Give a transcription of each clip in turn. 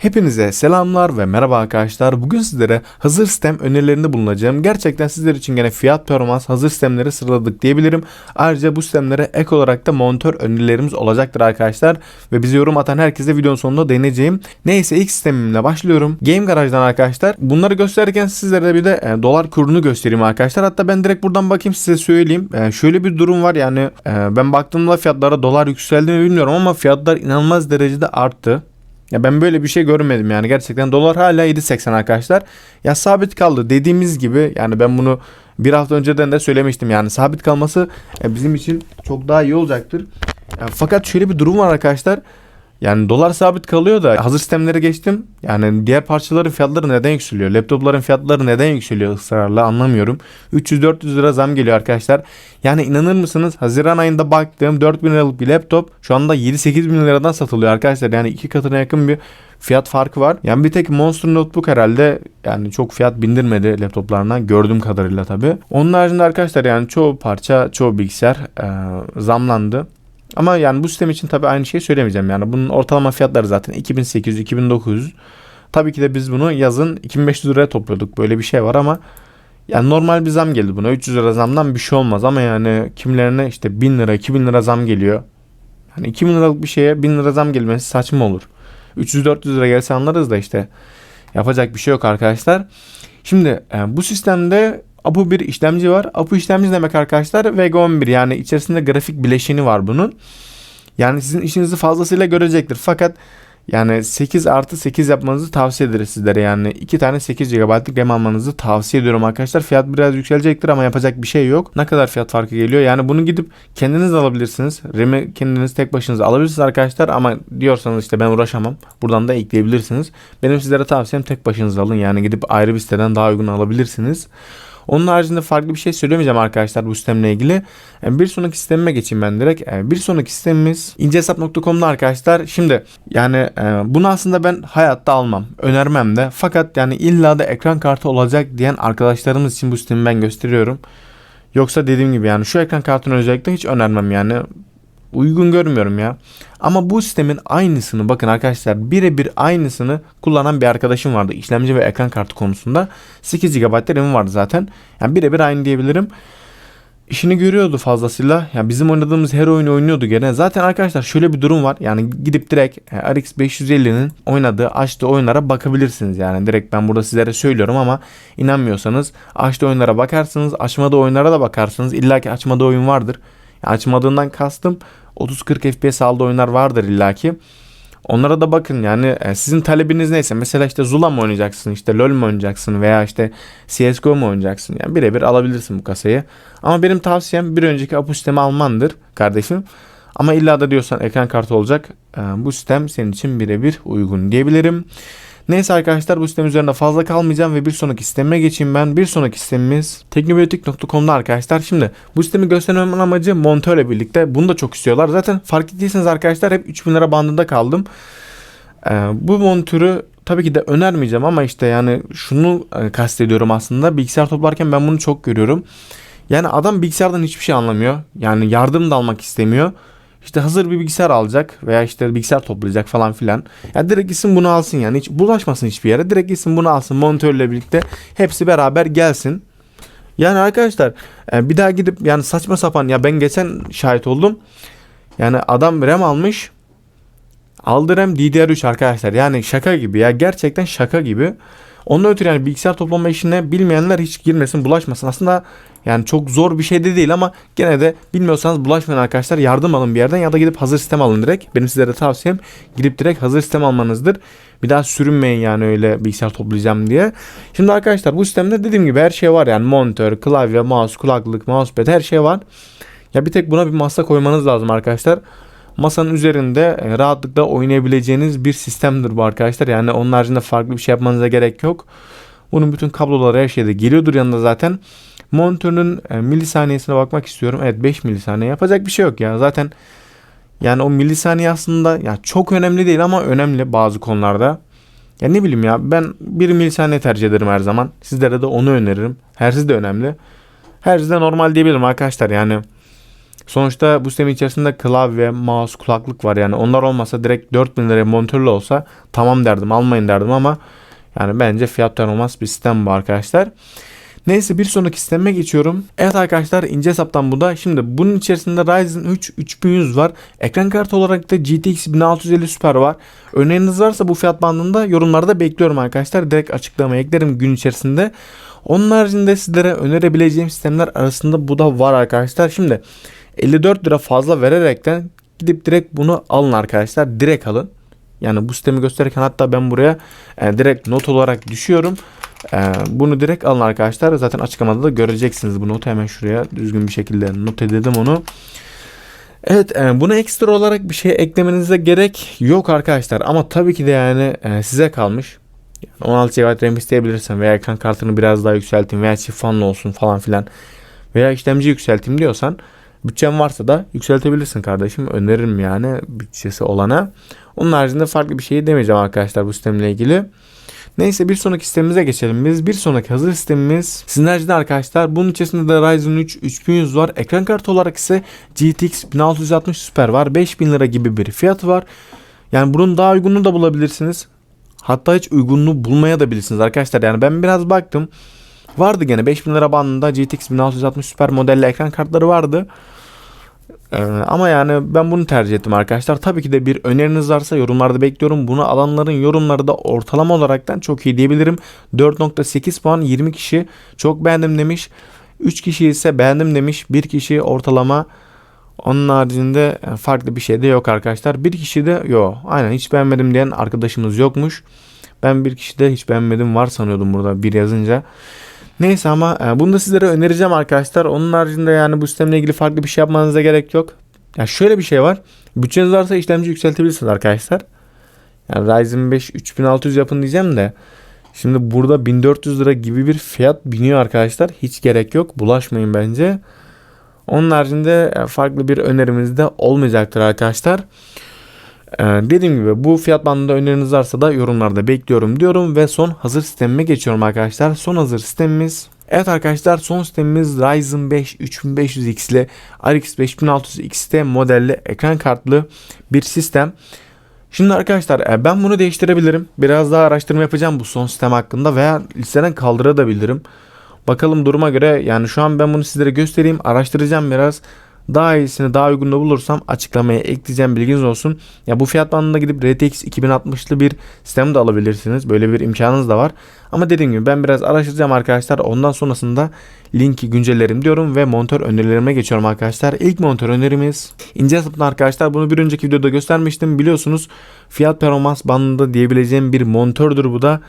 Hepinize selamlar ve merhaba arkadaşlar. Bugün sizlere hazır sistem önerilerinde bulunacağım. Gerçekten sizler için gene fiyat performans hazır sistemleri sıraladık diyebilirim. Ayrıca bu sistemlere ek olarak da monitör önerilerimiz olacaktır arkadaşlar. Ve bize yorum atan herkese videonun sonunda değineceğim. Neyse ilk sistemimle başlıyorum. Game Garage'dan arkadaşlar. Bunları gösterirken sizlere bir de e, dolar kurunu göstereyim arkadaşlar. Hatta ben direkt buradan bakayım size söyleyeyim. E, şöyle bir durum var yani e, ben baktığımda fiyatlara dolar yükseldi mi bilmiyorum ama fiyatlar inanılmaz derecede arttı. Ya ben böyle bir şey görmedim yani gerçekten dolar hala 7.80 arkadaşlar. Ya sabit kaldı dediğimiz gibi yani ben bunu bir hafta önceden de söylemiştim yani sabit kalması e, bizim için çok daha iyi olacaktır. Ya fakat şöyle bir durum var arkadaşlar. Yani dolar sabit kalıyor da hazır sistemlere geçtim. Yani diğer parçaların fiyatları neden yükseliyor? Laptopların fiyatları neden yükseliyor ısrarla anlamıyorum. 300-400 lira zam geliyor arkadaşlar. Yani inanır mısınız? Haziran ayında baktığım 4000 liralık bir laptop şu anda 7-8 bin liradan satılıyor arkadaşlar. Yani iki katına yakın bir fiyat farkı var. Yani bir tek Monster Notebook herhalde yani çok fiyat bindirmedi laptoplarına gördüğüm kadarıyla tabi. Onun haricinde arkadaşlar yani çoğu parça çoğu bilgisayar e, zamlandı. Ama yani bu sistem için tabii aynı şeyi söylemeyeceğim. Yani bunun ortalama fiyatları zaten 2800-2900. Tabii ki de biz bunu yazın 2500 liraya topluyorduk. Böyle bir şey var ama yani normal bir zam geldi buna. 300 lira zamdan bir şey olmaz ama yani kimlerine işte 1000 lira 2000 lira zam geliyor. Hani 2000 liralık bir şeye 1000 lira zam gelmesi saçma olur. 300-400 lira gelse anlarız da işte yapacak bir şey yok arkadaşlar. Şimdi e, bu sistemde APU bir işlemci var. APU işlemci demek arkadaşlar Vega 11 yani içerisinde grafik bileşeni var bunun. Yani sizin işinizi fazlasıyla görecektir. Fakat yani 8 artı 8 yapmanızı tavsiye ederiz sizlere. Yani 2 tane 8 GB'lık RAM almanızı tavsiye ediyorum arkadaşlar. Fiyat biraz yükselecektir ama yapacak bir şey yok. Ne kadar fiyat farkı geliyor? Yani bunu gidip kendiniz alabilirsiniz. RAM'i kendiniz tek başınıza alabilirsiniz arkadaşlar ama diyorsanız işte ben uğraşamam. Buradan da ekleyebilirsiniz. Benim sizlere tavsiyem tek başınıza alın. Yani gidip ayrı bir siteden daha uygun alabilirsiniz. Onun haricinde farklı bir şey söylemeyeceğim arkadaşlar bu sistemle ilgili. E, bir sonraki sistemime geçeyim ben direkt. E, bir sonraki sistemimiz incehesap.com'da arkadaşlar. Şimdi yani e, bunu aslında ben hayatta almam. Önermem de. Fakat yani illa da ekran kartı olacak diyen arkadaşlarımız için bu sistemi ben gösteriyorum. Yoksa dediğim gibi yani şu ekran kartını özellikle hiç önermem yani uygun görmüyorum ya. Ama bu sistemin aynısını bakın arkadaşlar birebir aynısını kullanan bir arkadaşım vardı. işlemci ve ekran kartı konusunda 8 GB RAM vardı zaten. Yani birebir aynı diyebilirim. İşini görüyordu fazlasıyla. Yani bizim oynadığımız her oyunu oynuyordu gene. Zaten arkadaşlar şöyle bir durum var. Yani gidip direkt e, RX 550'nin oynadığı, açtığı oyunlara bakabilirsiniz. Yani direkt ben burada sizlere söylüyorum ama inanmıyorsanız açtığı oyunlara bakarsınız. Açmadığı oyunlara da bakarsınız. İlla ki açmadığı oyun vardır. Açmadığından kastım 30-40 FPS aldığı oyunlar vardır illaki. Onlara da bakın yani e, sizin talebiniz neyse mesela işte Zula mı oynayacaksın işte LoL mu oynayacaksın veya işte CSGO mu oynayacaksın yani birebir alabilirsin bu kasayı. Ama benim tavsiyem bir önceki Apu sistemi almandır kardeşim. Ama illa da diyorsan ekran kartı olacak e, bu sistem senin için birebir uygun diyebilirim. Neyse arkadaşlar bu sistem üzerinde fazla kalmayacağım ve bir sonraki sisteme geçeyim ben. Bir sonraki sistemimiz teknobiyotik.com'da arkadaşlar. Şimdi bu sistemi göstermemin amacı montörle birlikte. Bunu da çok istiyorlar. Zaten fark ettiyseniz arkadaşlar hep 3000 lira bandında kaldım. Ee, bu montörü tabii ki de önermeyeceğim ama işte yani şunu e, kastediyorum aslında. Bilgisayar toplarken ben bunu çok görüyorum. Yani adam bilgisayardan hiçbir şey anlamıyor. Yani yardım da almak istemiyor işte hazır bir bilgisayar alacak veya işte bilgisayar toplayacak falan filan. Ya direkt gitsin bunu alsın yani hiç bulaşmasın hiçbir yere. Direkt gitsin bunu alsın monitörle birlikte hepsi beraber gelsin. Yani arkadaşlar e, bir daha gidip yani saçma sapan ya ben geçen şahit oldum. Yani adam RAM almış. Aldı RAM DDR3 arkadaşlar. Yani şaka gibi ya gerçekten şaka gibi. Ondan ötürü yani bilgisayar toplama işine bilmeyenler hiç girmesin, bulaşmasın. Aslında yani çok zor bir şey de değil ama gene de bilmiyorsanız bulaşmayın arkadaşlar. Yardım alın bir yerden ya da gidip hazır sistem alın direkt. Benim sizlere tavsiyem gidip direkt hazır sistem almanızdır. Bir daha sürünmeyin yani öyle bilgisayar toplayacağım diye. Şimdi arkadaşlar bu sistemde dediğim gibi her şey var yani monitör, klavye, mouse, kulaklık, mousepad her şey var. Ya bir tek buna bir masa koymanız lazım arkadaşlar masanın üzerinde e, rahatlıkla oynayabileceğiniz bir sistemdir bu arkadaşlar. Yani onun haricinde farklı bir şey yapmanıza gerek yok. Bunun bütün kabloları her şeyde geliyordur yanında zaten. Monitörün e, milisaniyesine bakmak istiyorum. Evet 5 milisaniye yapacak bir şey yok ya. Zaten yani o milisaniye aslında ya çok önemli değil ama önemli bazı konularda. Ya ne bileyim ya ben 1 milisaniye tercih ederim her zaman. Sizlere de onu öneririm. Hersiz de önemli. Hersiz de normal diyebilirim arkadaşlar yani Sonuçta bu sistemin içerisinde klavye, mouse, kulaklık var. Yani onlar olmasa direkt 4000 liraya monitörlü olsa tamam derdim almayın derdim ama yani bence fiyat performans bir sistem bu arkadaşlar. Neyse bir sonraki sisteme geçiyorum. Evet arkadaşlar ince hesaptan bu da. Şimdi bunun içerisinde Ryzen 3 3100 var. Ekran kartı olarak da GTX 1650 Super var. Öneriniz varsa bu fiyat bandında yorumlarda bekliyorum arkadaşlar. Direkt açıklamaya eklerim gün içerisinde. Onun haricinde sizlere önerebileceğim sistemler arasında bu da var arkadaşlar. Şimdi 54 lira fazla vererekten gidip direkt bunu alın arkadaşlar. Direkt alın. Yani bu sistemi gösterirken hatta ben buraya e, direkt not olarak düşüyorum. E, bunu direkt alın arkadaşlar. Zaten açıklamada da göreceksiniz bu notu. Hemen şuraya düzgün bir şekilde not edelim onu. Evet e, buna ekstra olarak bir şey eklemenize gerek yok arkadaşlar. Ama tabii ki de yani e, size kalmış. Yani 16 GB RAM isteyebilirsen veya ekran kartını biraz daha yükselteyim veya çift fanlı olsun falan filan veya işlemci yükselteyim diyorsan bütçen varsa da yükseltebilirsin kardeşim. Öneririm yani bütçesi olana. Onun haricinde farklı bir şey demeyeceğim arkadaşlar bu sistemle ilgili. Neyse bir sonraki sistemimize geçelim biz. Bir sonraki hazır sistemimiz Synergy'de arkadaşlar. Bunun içerisinde de Ryzen 3 3100 var. Ekran kartı olarak ise GTX 1660 Super var. 5000 lira gibi bir fiyatı var. Yani bunun daha uygununu da bulabilirsiniz. Hatta hiç uygunluğu bulmaya da bilirsiniz arkadaşlar. Yani ben biraz baktım. Vardı gene 5000 lira bandında GTX 1660 Super modelli ekran kartları vardı. Ee, ama yani ben bunu tercih ettim arkadaşlar. Tabii ki de bir öneriniz varsa yorumlarda bekliyorum. Bunu alanların yorumları da ortalama olaraktan çok iyi diyebilirim. 4.8 puan 20 kişi çok beğendim demiş. 3 kişi ise beğendim demiş. 1 kişi ortalama onun haricinde farklı bir şey de yok arkadaşlar. Bir kişi de yok. Aynen hiç beğenmedim diyen arkadaşımız yokmuş. Ben bir kişi de hiç beğenmedim var sanıyordum burada bir yazınca. Neyse ama e, bunu da sizlere önereceğim arkadaşlar. Onun haricinde yani bu sistemle ilgili farklı bir şey yapmanıza gerek yok. Ya şöyle bir şey var. Bütçeniz varsa işlemci yükseltebilirsiniz arkadaşlar. Yani Ryzen 5 3600 yapın diyeceğim de. Şimdi burada 1400 lira gibi bir fiyat biniyor arkadaşlar. Hiç gerek yok. Bulaşmayın bence. Onun haricinde e, farklı bir önerimiz de olmayacaktır arkadaşlar. Ee, dediğim gibi bu fiyat bandında öneriniz varsa da yorumlarda bekliyorum diyorum ve son hazır sistemime geçiyorum arkadaşlar. Son hazır sistemimiz Evet arkadaşlar son sistemimiz Ryzen 5 3500X ile RX 5600 XT modelli ekran kartlı bir sistem. Şimdi arkadaşlar e, ben bunu değiştirebilirim. Biraz daha araştırma yapacağım bu son sistem hakkında veya listeden kaldırabilirim. Bakalım duruma göre yani şu an ben bunu sizlere göstereyim. Araştıracağım biraz. Daha iyisini daha uygun bulursam açıklamaya ekleyeceğim bilginiz olsun. Ya bu fiyat bandında gidip RTX 2060'lı bir sistem de alabilirsiniz. Böyle bir imkanınız da var. Ama dediğim gibi ben biraz araştıracağım arkadaşlar. Ondan sonrasında linki güncellerim diyorum ve monitör önerilerime geçiyorum arkadaşlar. İlk monitör önerimiz ince hesaptan arkadaşlar. Bunu bir önceki videoda göstermiştim. Biliyorsunuz fiyat performans bandında diyebileceğim bir monitördür bu da.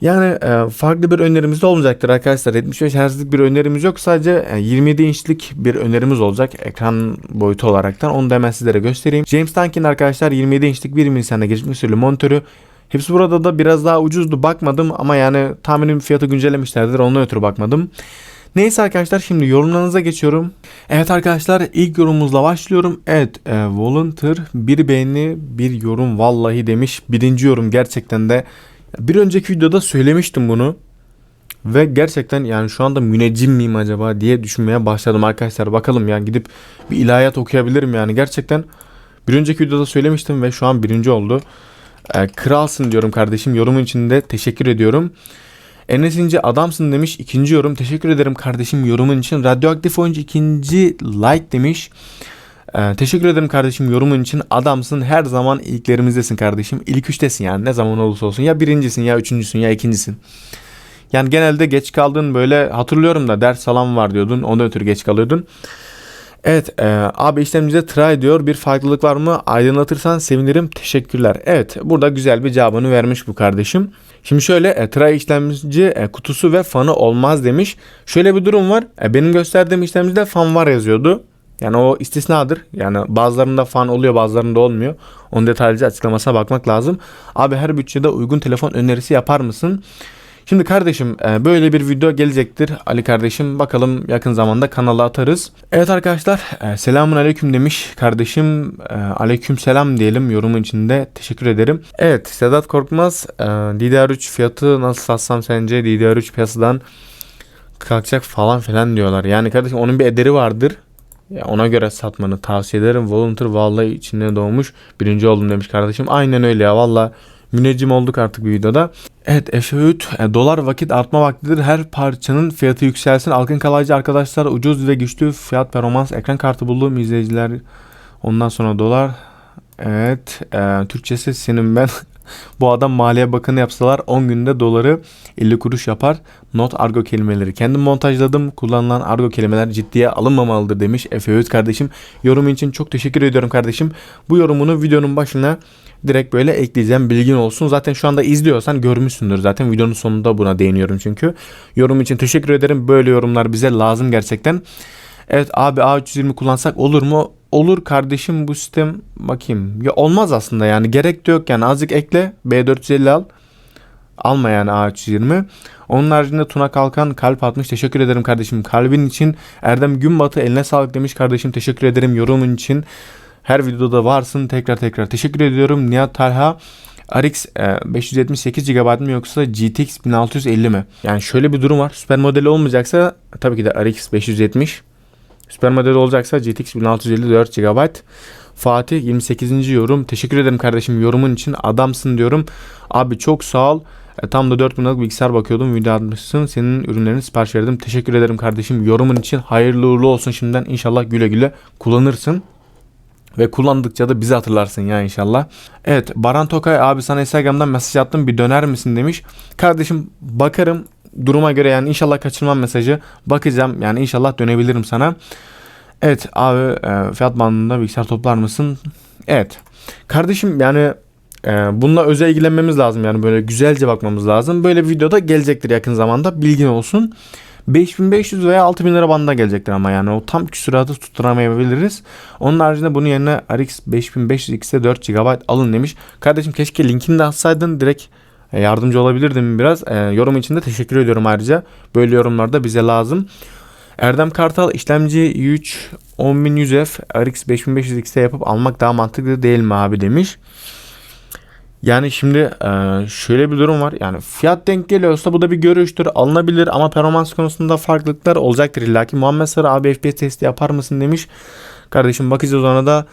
Yani e, farklı bir önerimiz de olmayacaktır arkadaşlar. 75 Hz'lik bir önerimiz yok. Sadece e, 27 inçlik bir önerimiz olacak ekran boyutu olaraktan. Onu da hemen sizlere göstereyim. James Duncan arkadaşlar 27 inçlik 1 milisaniye gecikme süreli monitörü. Hepsi burada da biraz daha ucuzdu bakmadım ama yani tahminim fiyatı güncellemişlerdir ondan ötürü bakmadım. Neyse arkadaşlar şimdi yorumlarınıza geçiyorum. Evet arkadaşlar ilk yorumumuzla başlıyorum. Evet e, Volunteer bir beğeni bir yorum vallahi demiş. Birinci yorum gerçekten de bir önceki videoda söylemiştim bunu. Ve gerçekten yani şu anda müneccim miyim acaba diye düşünmeye başladım arkadaşlar. Bakalım yani gidip bir ilahiyat okuyabilirim yani. Gerçekten bir önceki videoda söylemiştim ve şu an birinci oldu. Ee, kralsın diyorum kardeşim. Yorumun için de teşekkür ediyorum. Enes İnce adamsın demiş. ikinci yorum. Teşekkür ederim kardeşim yorumun için. Radyoaktif oyuncu ikinci like demiş. Ee, teşekkür ederim kardeşim yorumun için. Adamsın her zaman ilklerimizdesin kardeşim. İlk üçtesin yani ne zaman olursa olsun. Ya birincisin ya üçüncüsün ya ikincisin. Yani genelde geç kaldın böyle hatırlıyorum da ders falan var diyordun. Ondan ötürü geç kalıyordun. Evet e, abi işlemcide try diyor. Bir farklılık var mı? Aydınlatırsan sevinirim. Teşekkürler. Evet burada güzel bir cevabını vermiş bu kardeşim. Şimdi şöyle e, try işlemci e, kutusu ve fanı olmaz demiş. Şöyle bir durum var. E, benim gösterdiğim işlemcide fan var yazıyordu. Yani o istisnadır. Yani bazılarında fan oluyor bazılarında olmuyor. Onun detaylıca açıklamasına bakmak lazım. Abi her bütçede uygun telefon önerisi yapar mısın? Şimdi kardeşim e, böyle bir video gelecektir. Ali kardeşim bakalım yakın zamanda kanala atarız. Evet arkadaşlar e, selamun aleyküm demiş kardeşim. E, aleyküm selam diyelim yorumun içinde. Teşekkür ederim. Evet Sedat Korkmaz DDR3 fiyatı nasıl satsam sence DDR3 piyasadan kalkacak falan filan diyorlar. Yani kardeşim onun bir ederi vardır. Ona göre satmanı tavsiye ederim. Volunteer vallahi içinde doğmuş. Birinci oldum demiş kardeşim. Aynen öyle ya valla. Müneccim olduk artık bir videoda. Evet Efe e, dolar vakit artma vaktidir. Her parçanın fiyatı yükselsin. Alkın kalaycı arkadaşlar ucuz ve güçlü fiyat performans ekran kartı buldum izleyiciler. Ondan sonra dolar. Evet. E, Türkçesi senin ben. Bu adam Maliye Bakanı yapsalar 10 günde doları 50 kuruş yapar. Not argo kelimeleri. Kendim montajladım. Kullanılan argo kelimeler ciddiye alınmamalıdır demiş Efe Öğüt kardeşim. Yorumun için çok teşekkür ediyorum kardeşim. Bu yorumunu videonun başına direkt böyle ekleyeceğim bilgin olsun. Zaten şu anda izliyorsan görmüşsündür zaten videonun sonunda buna değiniyorum çünkü. Yorum için teşekkür ederim. Böyle yorumlar bize lazım gerçekten. Evet abi A320 kullansak olur mu? Olur kardeşim bu sistem bakayım. Ya olmaz aslında yani gerek de yok yani azıcık ekle B450 al. Alma yani A320. Onun haricinde Tuna Kalkan kalp atmış. Teşekkür ederim kardeşim. Kalbin için Erdem Günbatı eline sağlık demiş kardeşim. Teşekkür ederim yorumun için. Her videoda varsın. Tekrar tekrar teşekkür ediyorum. Nihat Talha RX e, 578 GB mi yoksa GTX 1650 mi? Yani şöyle bir durum var. Süper modeli olmayacaksa tabii ki de RX 570. Süper modeli olacaksa GTX 1654 GB. Fatih 28. yorum. Teşekkür ederim kardeşim yorumun için. Adamsın diyorum. Abi çok sağ ol. E, tam da 4000 liralık bilgisayar bakıyordum. Video atmışsın. Senin ürünlerini sipariş verdim. Teşekkür ederim kardeşim. Yorumun için hayırlı uğurlu olsun şimdiden. İnşallah güle güle kullanırsın. Ve kullandıkça da bizi hatırlarsın ya inşallah. Evet Baran Tokay abi sana Instagram'dan mesaj attım bir döner misin demiş. Kardeşim bakarım duruma göre yani inşallah kaçırmam mesajı. Bakacağım yani inşallah dönebilirim sana. Evet abi e, fiyat bandında bilgisayar toplar mısın? Evet. Kardeşim yani e, bununla özel ilgilenmemiz lazım yani böyle güzelce bakmamız lazım. Böyle bir videoda gelecektir yakın zamanda bilgin olsun. 5500 veya 6000 lira bandına gelecektir ama yani o tam küsuratı tutturamayabiliriz. Onun haricinde bunun yerine RX 5500 X'e 4 GB alın demiş. Kardeşim keşke linkini de atsaydın direkt yardımcı olabilirdim biraz. E, yorum için de teşekkür ediyorum ayrıca. Böyle yorumlar da bize lazım. Erdem Kartal işlemci i3 10100F RX 5500X'e yapıp almak daha mantıklı değil mi abi demiş. Yani şimdi e, şöyle bir durum var. Yani fiyat denk geliyorsa bu da bir görüştür. Alınabilir ama performans konusunda farklılıklar olacaktır illa ki. Muhammed Sarı abi FPS testi yapar mısın demiş. Kardeşim bakacağız ona da.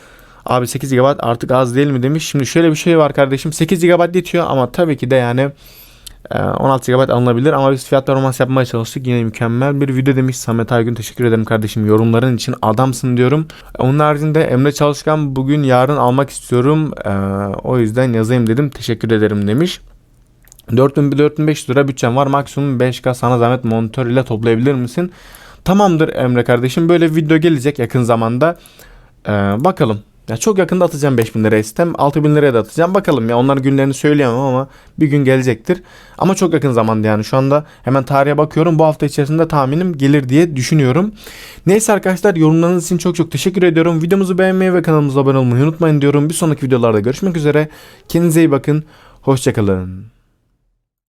Abi 8 GB artık az değil mi demiş. Şimdi şöyle bir şey var kardeşim. 8 GB yetiyor ama tabii ki de yani 16 GB alınabilir ama biz fiyat performans yapmaya çalıştık. Yine mükemmel bir video demiş Samet Aygün. Teşekkür ederim kardeşim yorumların için adamsın diyorum. Onun haricinde Emre Çalışkan bugün yarın almak istiyorum. Ee, o yüzden yazayım dedim. Teşekkür ederim demiş. 4000-4500 lira bütçem var. Maksimum 5K sana zahmet monitör ile toplayabilir misin? Tamamdır Emre kardeşim. Böyle video gelecek yakın zamanda. Ee, bakalım. Ya çok yakında atacağım 5000 liraya sistem. 6000 liraya da atacağım. Bakalım ya onlar günlerini söyleyemem ama bir gün gelecektir. Ama çok yakın zamanda yani şu anda hemen tarihe bakıyorum. Bu hafta içerisinde tahminim gelir diye düşünüyorum. Neyse arkadaşlar yorumlarınız için çok çok teşekkür ediyorum. Videomuzu beğenmeyi ve kanalımıza abone olmayı unutmayın diyorum. Bir sonraki videolarda görüşmek üzere. Kendinize iyi bakın. Hoşçakalın.